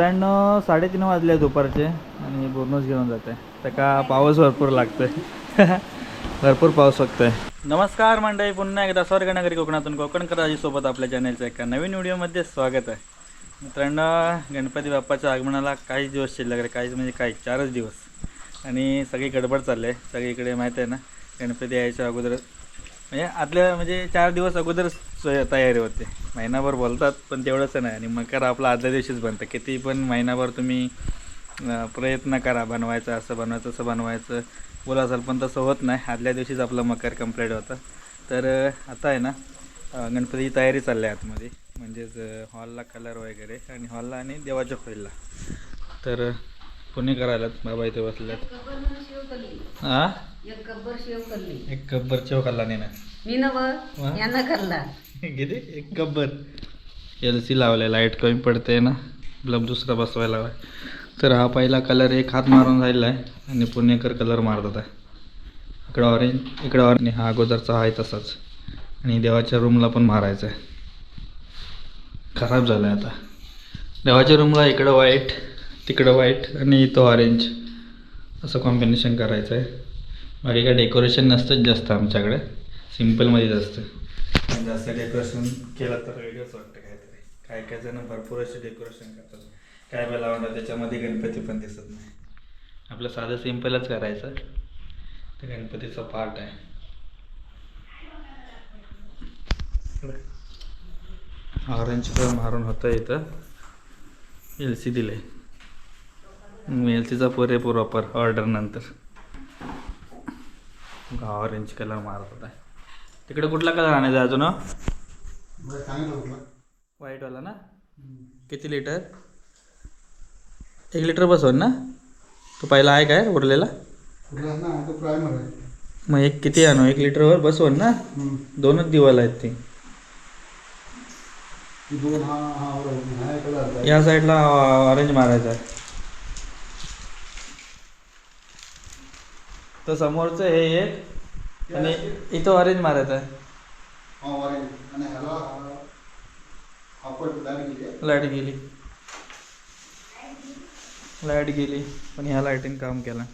मित्रांनो साडेतीन वाजले दुपारचे आणि बोरणच घेऊन जाते. त्या का पाऊस भरपूर लागतोय. भरपूर पाऊस लागतोय. नमस्कार मंडळी पुन्हा एकदा स्वर्गनगरी कोकणातून कोकण सोबत आपल्या चॅनलचं एका नवीन व्हिडिओमध्ये स्वागत आहे. मित्रांनो गणपती बाप्पाच्या आगमनाला काही दिवस शिल्लक रे काही म्हणजे काही चारच दिवस. आणि सगळी गडबड चालली आहे. सगळीकडे माहीत आहे ना गणपती यायच्या अगोदर म्हणजे आदल्या म्हणजे चार दिवस अगोदर तयारी होते. महिनाभर बोलतात पण तेवढंच नाही आणि मकर आपला आदल्या दिवशीच बनतं. किती पण महिनाभर तुम्ही प्रयत्न करा बनवायचं असं बनवायचं असं बनवायचं. बोला असाल पण तसं होत नाही. आदल्या दिवशीच आपलं मकर कंप्लीट होतं. तर आता आहे ना गणपतीची तयारी चालली आहे आतमध्ये. म्हणजेच हॉलला कलर वगैरे आणि हॉलला आणि देवाच्या खोईला तर पुणे करायलात बाबा इथे बसल्यात. हां? एक गब्बर शेव एक गब्बर खाल्ला नाही ना मी नव. यांना करला किती? एक गब्बर एल सी लावले लाइट कमी पडते ना. बल्ब दुसरा बसवायला हवा तर हा पहिला कलर एक हात मारून राहिला आहे आणि पुणेकर कलर मारतात आहे. इकडं ऑरेंज इकडं ऑरेंज हा अगोदरचा आहे तसाच. आणि देवाच्या रूमला पण मारायचा आहे. खराब झालं आहे आता. देवाच्या रूमला इकडं व्हाईट तिकडं व्हाईट आणि इथं ऑरेंज असं कॉम्बिनेशन करायचं आहे. बाकी काय डेकोरेशन नसतंच जास्त आमच्याकडे. सिम्पलमध्येच असतं. जास्त डेकोरेशन केलं तर वेगळंच वाटतं काहीतरी. काय काय जण भरपूर असे डेकोरेशन करतात. काय वेळेला आवडतं त्याच्यामध्ये गणपती पण दिसत नाही. आपलं साधं सिम्पलच करायचं. ते गणपतीचा पार्ट आहे. ऑरेंज कलर मारून होतं इथं. एल सी दिले एल सीचा पुरेपूर वापर ऑर्डर नंतर. ऑरेंज कलर मारत होता. तिकडे कुठला कलर आणायचा अजून? व्हाईटवाला ना? किती लिटर एक लिटर बसवर ना? तो पहिला आहे काय उरलेला? मग एक किती आणू? एक लिटरवर बसवर ना? दोनच दिवाल आहेत ते. या साईडला ऑरेंज मारायचा आहे. तर समोरचं हे एक आणि इथं ऑरेंज मारायचं आहे. लाइट गेली लाइट गेली. पण ह्या लाईटीने काम केलं.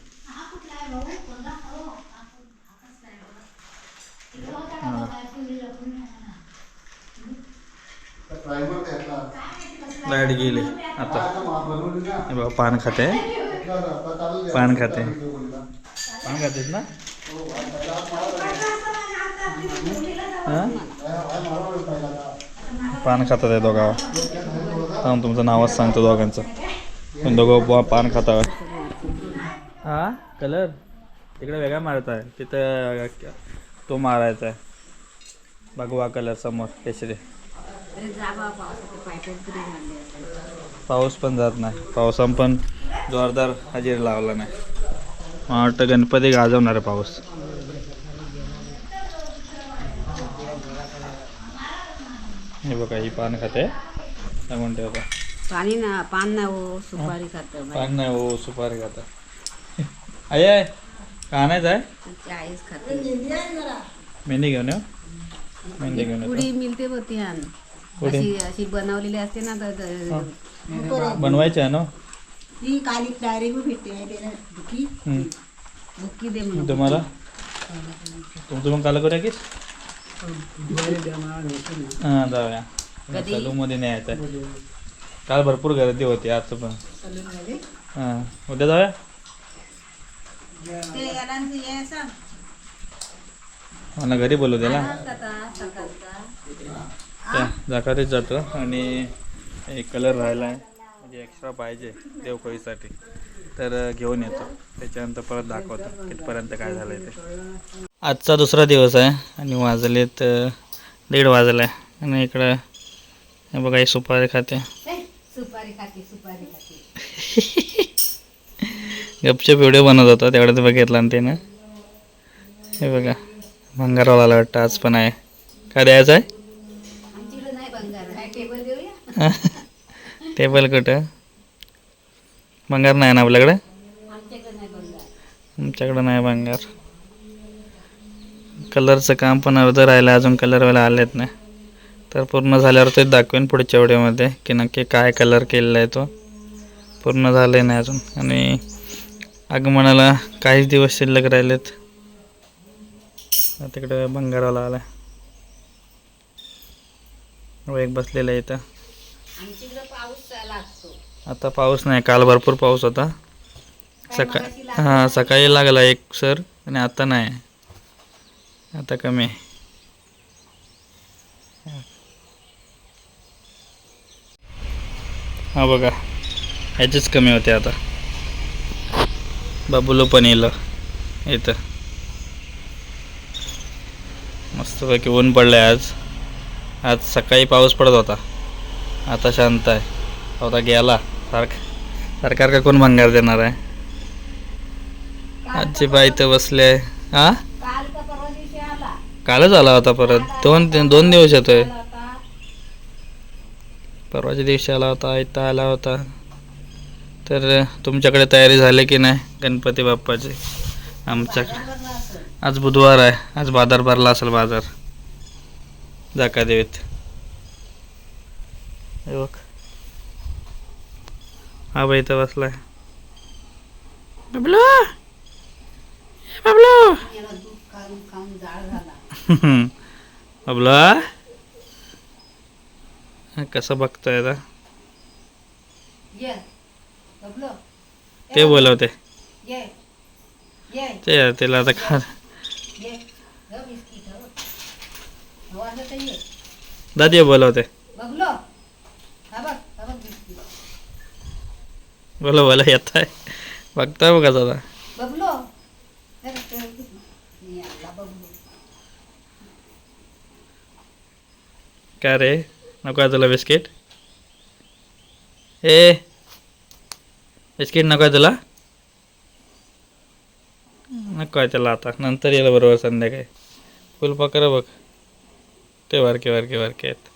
लाइट गेली. आता. हे पान खाते. पान खाते. पान खातेस ना? हा? पान खातात आहे दोघा थांब तुमचं नावच सांगतो दोघांचं. पण दोघं पान खाता हा? कलर? तिकडे वेगळा मारत आहे. तिथं तो मारायचा आहे. भगवा कलर समोर केशरी. पाऊस पण जात नाही. पावसानं पण जोरदार हजेरी लावला नाही. मला वाटतं गणपती गाजवणार पाऊस. हे बघा ही पान खाते. काय म्हणते बघा पाणी ना पान ना हो सुपारी खात पान नाही हो सुपारी खाता. आहे आहे का आणायचं आहे आईच खाते. मेहंदी घेऊन येऊ मेहंदी घेऊन पुडी मिळते होती? अशी बनवलेली असते ना तर बनवायची आहे ना? ती काली डायरेक्ट भेटते दे म्हणून. तुम्हाला तुमचं पण काल करूया की? हां जाऊया. कधी? सलूनमध्ये नाही यायचं आहे. काल भरपूर गर्दी होती आज पण. हां उद्या जाऊया? ते यालांचं हे सांग. मला घरी बोलू सकाळचा. त्या जाकातच जातो. आणि एक कलर राहिला आहे म्हणजे एक्स्ट्रा पाहिजे देवखोईसाठी. तर घेऊन येतो. त्याच्यानंतर परत दाखवतो कितपर्यंत काय झालं ते. आजचा दुसरा दिवस आहे आणि वाजलेत दीड वाजला आहे आणि इकडं बघा ही सुपारी खाते. सुपारी खाते सुपारी खाते. गपचप व्हिडिओ बनवत होता तेवढं बघितलं आणि त्यानं. हे बघा भंगारवाला वाटतं आज पण आहे. काय द्यायचं आहे आमच्याकडे नाही बंगार काय टेबल देऊया कुठं? भंगार नाही ना आपल्याकडे? नाही बंगार आमच्याकडं नाही भंगार. कलरचं काम पण अर्धं राहिलं अजून कलरवाला आलेत नाही. तर पूर्ण झाल्यावर ते दाखवेन पुढच्या व्हिडिओमध्ये की नक्की काय कलर केलेला आहे तो. पूर्ण झालं नाही अजून. आणि आगमनाला काहीच दिवस शिल्लक राहिलेत. तिकडे बंगाराला आला एक बसलेला आहे इथं. पाऊस आता पाऊस नाही काल भरपूर पाऊस होता. सकाळ हां सकाळी लागला एक सर आणि आता नाही. आता कमी आहे. हा बघा ह्याचेच कमी होते आता. बाबुलो पण येईल. इथं. मस्तपैकी ऊन पडलं आहे आज. आज सकाळी पाऊस पडत होता. आता शांत आहे. आता गेला सारखा सरकार का कोण भंगार देणार आहे? आजी बाई तर बसले. आहे हा कालच आला होता परत. दोन दोन दिवस येतोय. परवाच्या दिवशी आला होता आयता आला होता. तर तुमच्याकडे तयारी झाली की नाही गणपती बाप्पाची? आमच्याकडे आज बुधवार आहे. आज बाजार भरला असेल बाजार. जाका देवीत. हे बाई इथं बसलाय. बबलू! बबलू! बबलू कसं बघतोय आता? ये बबलो. ते बोलवते. ये ये. ते त्याला आता खा दादी बोलवते बबलो हा बघ हा बघ बिस्किट बोला बोला येत आहे बघताय बघा दादा काय रे? नको आहे तुला बिस्किट. ए बिस्किट नको आहे तुला? नको आहे त्याला आता. नंतर येईल बरोबर संध्याकाळी. फुल पकरा बघ. ते वारके वारके वारके आहेत.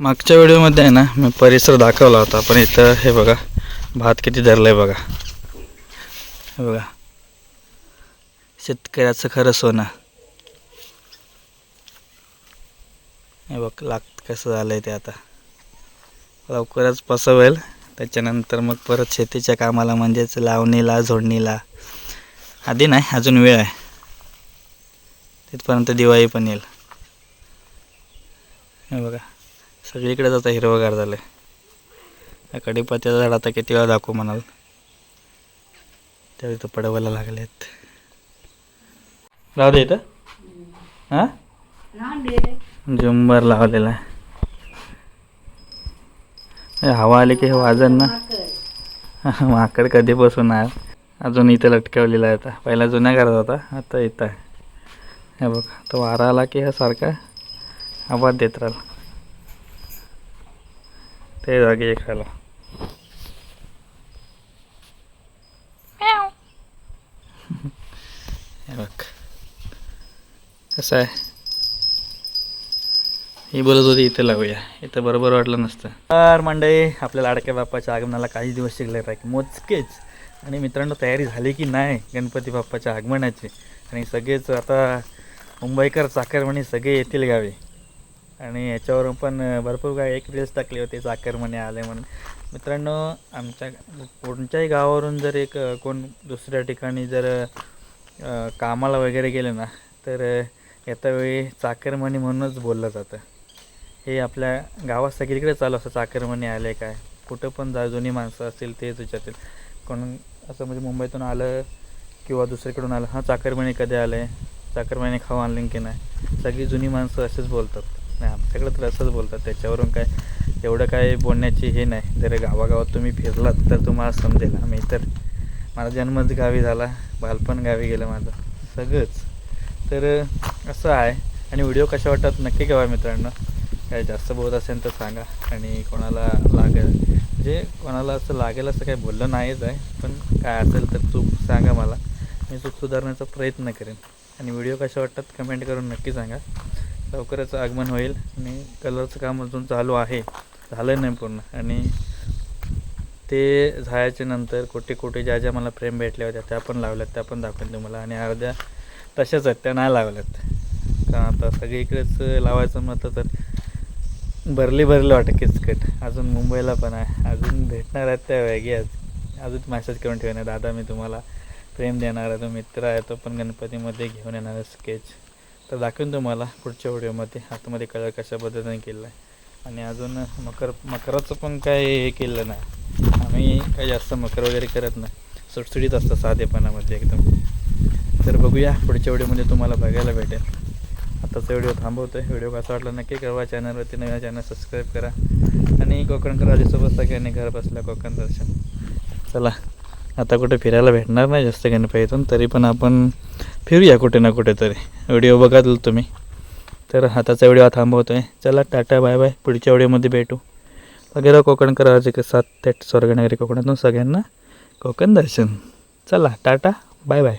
मागच्या व्हिडिओमध्ये आहे ना मी परिसर दाखवला होता पण इथं हे बघा. भात किती धरलं आहे बघा बघा. शेतकऱ्याचं खरं सोनं. हे बघ लाग कसं झालं आहे ते आता. लवकरच पसवेल. त्याच्यानंतर मग परत शेतीच्या कामाला म्हणजेच लावणीला झोडणीला. आधी नाही अजून वेळ आहे. तिथपर्यंत दिवाळी पण येईल. हे बघा. सगळीकडेच आता हिरवगार झालं आहे कडीपत्त्याचं झाड आता किती वेळा दाखवू म्हणाल. त्यावेळी तर पडवायला लागलेत. राहू दे इथं. हां? झुंबर लावलेला आहे. हवा आली की हे वाजन ना? माकड. कधीपासून आहे? अजून इथं लटकवलेला आहे आता. पहिला जुन्या घरात होता आता इथं आहे. हे बघ तो वारा आला की हा सारखा आवाज देत राहिला. ते जागी खायला बघ कसं आहे? ही बोलत होती इथं लावूया इथं बरोबर वाटलं नसतं. तर मंडळी आपल्या लाडक्या बाप्पाच्या आगमनाला काही दिवस शिकले पाहिजे मोजकेच. आणि मित्रांनो तयारी झाली की नाही गणपती बाप्पाच्या आगमनाची? आणि सगळेच आता मुंबईकर चाकरमणी सगळे येतील गावी. आणि याच्यावरून पण भरपूर काय एक रील्स टाकले होते चाकरमणी आले म्हणून. मित्रांनो आमच्या कोणत्याही गावावरून जर एक कोण दुसऱ्या ठिकाणी जर कामाला वगैरे गेले ना तर येतावेळी चाकरमणी म्हणूनच बोललं जातं. हे आपल्या गावात सगळीकडे चालू असतं. चाकरमणी आले काय? कुठं पण जा जुनी माणसं असतील तेच विचारतील. कोण असं म्हणजे मुंबईतून आलं किंवा दुसरीकडून आलं हां चाकरमणी कधी आलं आहे चाकरमणी खाऊ आणलं की नाही? सगळी जुनी माणसं असेच बोलतात. नाही आमच्याकडे तर असंच बोलतात. त्याच्यावरून काय एवढं काय बोलण्याची हे नाही. जर गावागावात तुम्ही फिरलात तर तुम्हाला समजेल. आम्ही तर माझा जन्मच गावी झाला बालपण गावी गेलं माझं. सगळंच. तर असं आहे. आणि व्हिडिओ कशा वाटतात नक्की कळवा मित्रांनो. काय जास्त बोलत असेल तर सांगा. आणि कोणाला लागेल म्हणजे कोणाला असं लागेल असं काही बोललं नाहीच आहे. पण काय असेल तर चूक सांगा मला. मी चूक सुधारण्याचा प्रयत्न करेन. आणि व्हिडिओ कशा वाटतात कमेंट करून नक्की सांगा. लवकरच आगमन होईल आणि कलरचं काम अजून चालू आहे. झालं नाही पूर्ण. आणि ते झाल्याच्यानंतर कुठे कुठे ज्या ज्या मला फ्रेम भेटल्या होत्या त्या पण लावल्यात त्या पण दाखवेन तुम्हाला. आणि अर्ध्या तशाच आहेत त्या नाही लावल्यात कारण आता सगळीकडेच लावायचं म्हटलं तर भरली भरली वाटतं किचकट. अजून मुंबईला पण आहे. अजून भेटणार आहेत त्या वेगळ्याच अजून मॅसेज करून ठेवणार दादा मी तुम्हाला प्रेम देणार आहे तो मित्र आहे तो पण गणपतीमध्ये घेऊन येणार आहे स्केच तर दाखवून तुम्हाला पुढच्या व्हिडिओमध्ये आतमध्ये कलर कशा पद्धतीने केला आहे. आणि अजून मकर मकराचं पण काय हे केलं नाही. आम्ही काही जास्त मकर वगैरे करत नाही. सुटसुटीत असतं साधेपणामध्ये एकदम. तर बघूया पुढच्या व्हिडिओमध्ये तुम्हाला बघायला भेटेल. आताचा व्हिडिओ थांबवतो आहे व्हिडिओ कसा वाटला नक्की कळवा. चॅनलवरती नवीन चॅनल सबस्क्राईब करा. आणि कोकणकर राजेसोबत सगळ्यांनी घर बसल्या कोकण दर्शन. चला आता कुठे फिरायला भेटणार नाही जास्त गणपतीतून तरी पण आपण फिरूया कुठे ना कुठे तरी व्हिडिओ बघाल तुम्ही. तर आताचा व्हिडिओ थांबवतो आहे चला टाटा बाय बाय. पुढच्या व्हिडिओमध्ये भेटू. वगैरे कोकणकर राजे सात थेट स्वर्गनगरी कोकणातून सगळ्यांना कोकण दर्शन. चला टाटा बाय बाय.